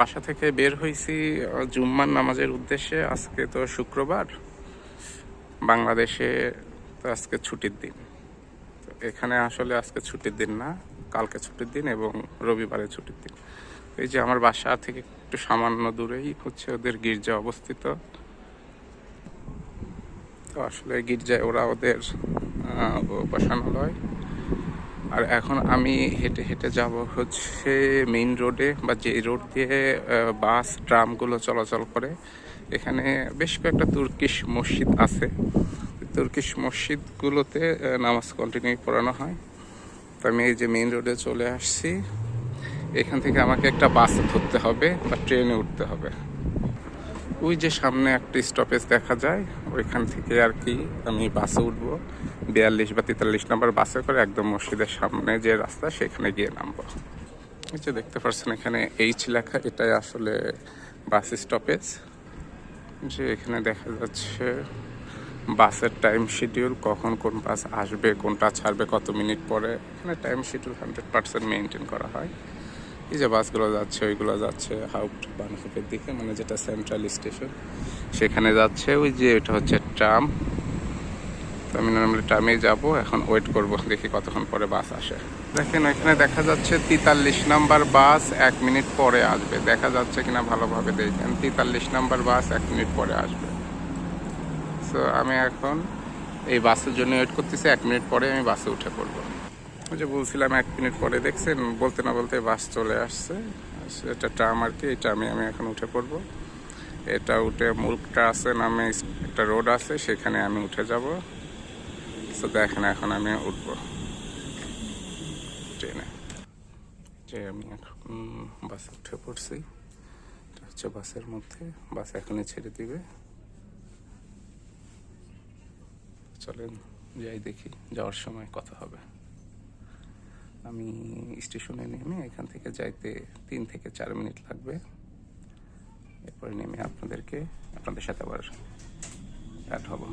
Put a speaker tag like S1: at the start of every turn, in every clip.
S1: বাসা থেকে বের হয়েছি জুম্মার নামাজের উদ্দেশ্যে আজকে তো শুক্রবার। বাংলাদেশে তো আজকে ছুটির দিন। তো এখানে আসলে আজকে ছুটির দিন না, কালকে ছুটির দিন এবং রবিবারে ছুটির দিন। এই যে আমার বাসা থেকে একটু সামান্য দূরেই হচ্ছে ওদের গির্জা অবস্থিত। তো আসলে গির্জায় ওরা ওদের উপাসনালয় আর এখন আমি হেঁটে হেঁটে যাব হচ্ছে মেইন রোডে বা যে রোড দিয়ে বাস ট্রামগুলো চলাচল করে। এখানে বেশ কয়েকটা তুর্কিশ মসজিদ আছে। তুর্কিশ মসজিদগুলোতে নামাজ কন্টিনিউ পড়ানো হয়। তো আমি এই যে মেইন রোডে চলে আসছি। এখান থেকে আমাকে একটা বাস ধরতে হবে বা ট্রেনে উঠতে হবে। ওই যে সামনে একটা স্টপেজ দেখা যায়, ওইখান থেকে আর কি আমি বাসে উঠবো। বিয়াল্লিশ বা তেতাল্লিশ নাম্বার বাসে করে একদম মসজিদের সামনে যে রাস্তা, সেখানে গিয়ে নামবো। এই যে দেখতে পাচ্ছেন এখানে এইচ লেখা, এটাই আসলে বাস স্টপেজ যে এখানে দেখা যাচ্ছে বাসের টাইম শিডিউল কখন কোন বাস আসবে, কোনটা ছাড়বে, কত মিনিট পরে। এখানে time schedule hundred percent maintain করা হয়। এই যে বাসগুলো যাচ্ছে, ওইগুলো যাচ্ছে হাউট বানহুপের দিকে মানে যেটা সেন্ট্রাল স্টেশন সেখানে যাচ্ছে ওই যে এটা হচ্ছে ট্রাম তো আমি নর্মালি ট্রামে যাব, এখন ওয়েট করব, দেখি কতক্ষণ পরে বাস আসে। দেখেন এখানে দেখা যাচ্ছে তেতাল্লিশ নাম্বার বাস এক মিনিট পরে আসবে। দেখা যাচ্ছে কিনা ভালোভাবে দেখেন, তেতাল্লিশ নাম্বার বাস এক মিনিট পরে আসবে। সো আমি এখন এই বাসের জন্য ওয়েট করতেছি, এক মিনিট পরে আমি বাসে উঠে পড়ব। ওই যে বলছিলাম এক মিনিট পরে, দেখছেন? বলতে না বলতে বাস চলে আসছে। এটা ট্রাম আর কি, এই ট্রামে আমি এখন উঠে পড়ব। এটা উঠে মুলকটা আছে, নামে একটা রোড আছে, সেখানে আমি উঠে যাব। তো দেখেন এখন আমি উঠবো ট্রেনে যে আমি এখন বাসে উঠে পড়ছি। হচ্ছে বাসের মধ্যে। বাস এখনই ছেড়ে দিবে। চলেন, যাই দেখি। যাওয়ার সময় কথা হবে। আমি স্টেশনে নেমে এখান থেকে যাইতে তিন থেকে চার মিনিট লাগবে। এরপরে নেমে আপনাদেরকে, আপনাদের সাথে আবার অ্যাড হব।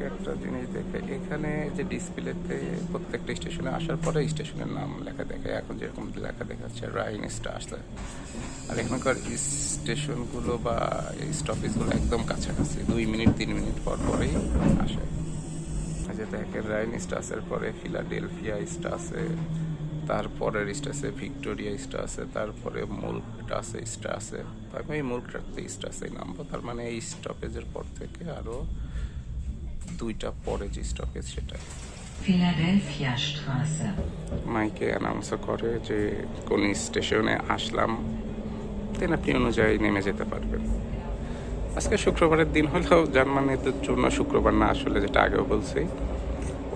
S1: আপনাদেরকে একটা জিনিস দেখে, এখানে যে ডিসপ্লেতে প্রত্যেকটা স্টেশনে আসার পরে স্টেশনের নাম লেখা দেখে, এখন যেরকম লেখা দেখাচ্ছে রাইন আসলে আর এখানকার স্টেশনগুলো বা স্টপেজগুলো একদম কাছাকাছি, দুই মিনিট, তিন মিনিট পর পরেই আসে। যে দেখেন রাইন স্টাসের পরে ফিলাডেলফিয়া স্টাসে তারপরের স্টাসে ভিক্টোরিয়া স্টাসে তারপরে মুল্কটাসে স্টাসে আমি এই মুল্কটাতে স্টাসে নামবো তার মানে এই স্টপেজের পর থেকে আরও দুইটা পরে যে স্টপেজ সেটা। মাইকে অ্যানাউন্স করে যে কোন স্টেশনে আসলাম দেন আপনি অনুযায়ী নেমে যেতে পারবেন। আজকে শুক্রবারের দিন হলেও জার্মানিদের জন্য শুক্রবার না আসলে যেটা আগেও বলছি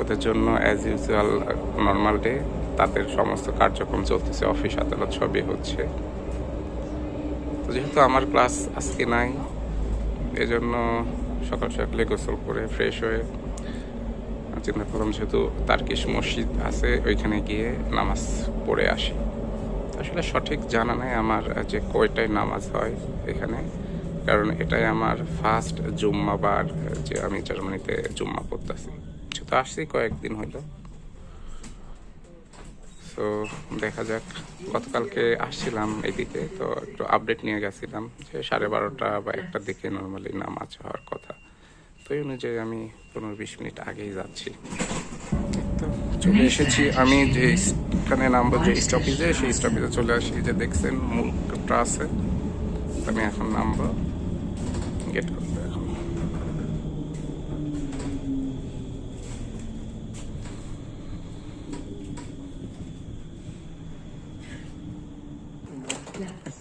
S1: ওদের জন্য অ্যাজ ইউজুয়াল নর্মাল ডে তাদের সমস্ত কার্যক্রম চলতেছে অফিস আদালত সবই হচ্ছে। তো যেহেতু আমার ক্লাস আজকে নাই এজন্য সকাল সকালে গোসল করে ফ্রেশ হয়ে চিন্তা করলাম যেহেতু তার্কিশ মসজিদ আছে, ওইখানে গিয়ে নামাজ পড়ে আসি। আসলে সঠিক জানা নেই আমার যে কয়টায় নামাজ হয় এখানে, কারণ এটাই আমার ফার্স্ট জুম্মা বার যে আমি জার্মানিতে জুম্মা পড়তেছি। তো আসছি কয়েকদিন হইল। তো দেখা যাক। গতকালকে আসছিলাম এদিকে, তো একটু আপডেট নিয়ে গেছিলাম যে সাড়ে বারোটা বা একটার দিকে নর্মালি নামাজ হওয়ার কথা। তো এই অনুযায়ী আমি পনেরো বিশ মিনিট আগেই যাচ্ছি। তো চলে এসেছি আমি যে এখানে নামবো যে স্টপেজে সেই স্টপেজে চলে আসি। যে দেখছেন মূলটা আছে আমি এখন নামবো। গেট করব এখন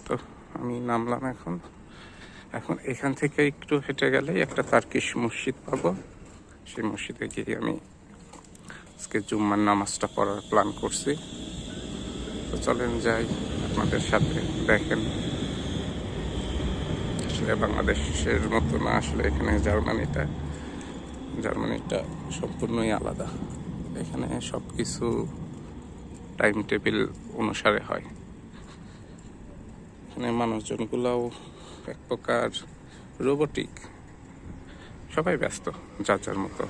S1: তো আমি নামলাম এখন। এখন এখান থেকে একটু হেঁটে গেলেই একটা তার্কিশ মসজিদ পাবো। সেই মসজিদে গিয়ে আমি আজকে জুম্মার নামাজটা পড়ার প্ল্যান করছি। তো চলেন যাই আপনাদের সাথে, দেখেন। আসলে বাংলাদেশের মতো না, আসলে এখানে জার্মানিটা জার্মানিটা সম্পূর্ণই আলাদা। এখানে সব কিছু টাইম টেবিল অনুসারে হয়। এখানে মানুষজনগুলাও এক প্রকার রোবটিক সবাই ব্যস্ত, যার যার মতো।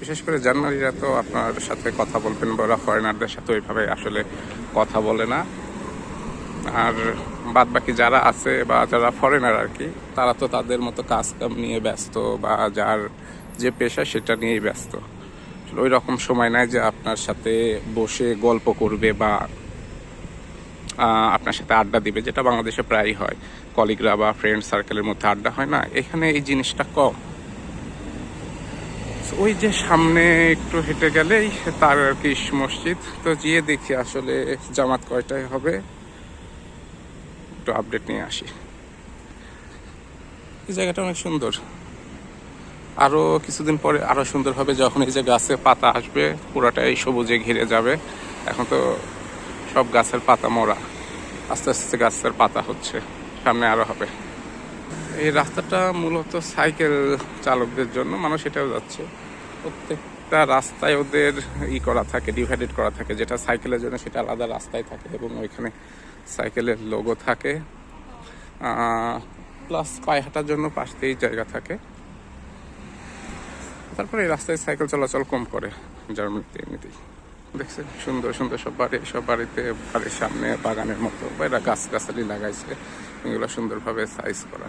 S1: বিশেষ করে জার্মানিরা তো আপনার সাথে কথা বলবেন বা ফরেনারদের সাথে ওইভাবে আসলে কথা বলে না। আর বাদ বাকি যারা আছে বা যারা ফরেনার আর কি, তারা তো তাদের মতো কাজ কাম নিয়ে ব্যস্ত বা যার যে পেশা সেটা নিয়েই ব্যস্ত। ওই রকম সময় নাই যে আপনার সাথে বসে গল্প করবে বা আপনার সাথে আড্ডা দিবে, যেটা বাংলাদেশে প্রায়ই হয়। কলিগরা বা ফ্রেন্ড সার্কেলের মধ্যে আড্ডা হয় না। এখানে এই জিনিসটা কম। ওই যে সামনে একটু হেঁটে গেলেই তার আর কি মসজিদ। তো গিয়ে দেখি আসলে জামাত কয়টায় হবে। একটু আপডেট নিয়ে আসি। এই জায়গাটা অনেক সুন্দর। আরও কিছুদিন পরে আরও সুন্দর হবে যখন এই যে গাছে পাতা আসবে, পুরোটাই সবুজে ঘিরে যাবে। এখন তো সব গাছের পাতা মরা। আস্তে আস্তে গাছের পাতা হচ্ছে। সামনে আরও হবে। এই রাস্তাটা মূলত সাইকেল চালকদের জন্য, মানুষ এটাও যাচ্ছে। প্রত্যেকটা রাস্তায় ওদের ই করা থাকে, ডিভাইডেড করা থাকে। যেটা সাইকেলের জন্য সেটা আলাদা রাস্তায় থাকে এবং ওইখানে সাইকেলের লোগো থাকে। প্লাস পায়ে হাঁটার জন্য পাশ দিয়েই জায়গা থাকে। তারপরে এই রাস্তায় সাইকেল চলাচল কম করে জার্মানিতে এমনিতেই। দেখছেন? সুন্দর সুন্দর সব বাড়ি, সব বাড়িতে, বাড়ির সামনে বাগানের মতো। এরা গাছ গাছালি লাগাইছে। এগুলো সুন্দরভাবে সাইজ করা।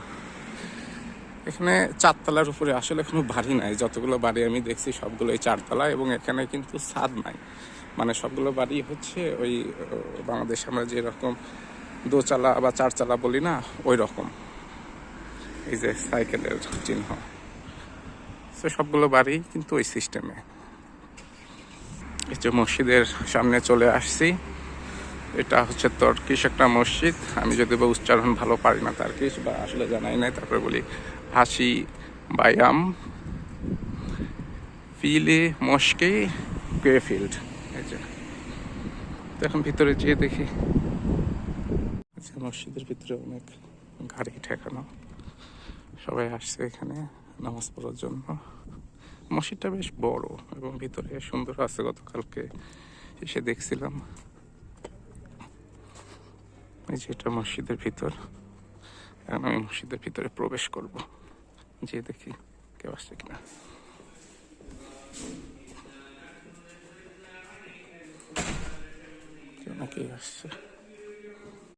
S1: এখানে চারতলার উপরে আসলে কোনো বাড়ি নাই। যতগুলো বাড়ি আমি দেখছি সবগুলোই চারতলা এবং এখানে কিন্তু ছাদ নাই। মানে সবগুলো বাড়ি হচ্ছে ওই বাংলাদেশে আমরা যেরকম দোচালা বা চারচালা বলি না, ওই রকম। এই যে সাইকেলের চিহ্ন। সবগুলো বাড়ি কিন্তু ওই সিস্টেমে যে মসজিদের সামনে চলে আসছি। এটা হচ্ছে তর্কিশ একটা মসজিদ। আমি যদি বা উচ্চারণ ভালো পারি না তার্কিশ বা আসলে জানাই নাই, তারপরে বলি হাসি বায়াম, ফিলে মস্কে ফিল্ড। এই যে। এখন ভিতরে যেয়ে দেখি। আচ্ছা মসজিদের ভিতরে অনেক গাড়ি ঠেকানো। সবাই আসছে এখানে নামাজ পড়ার জন্য। মসজিদটা বেশ বড় এবং ভিতরে সুন্দর আছে, গতকালকে এসে দেখছিলাম। এই যে এটা মসজিদের ভিতর। এখন আমি মসজিদের ভিতরে প্রবেশ করব। যে দেখি কেউ আসছে কিনা। কেউ না কেউ আসছে।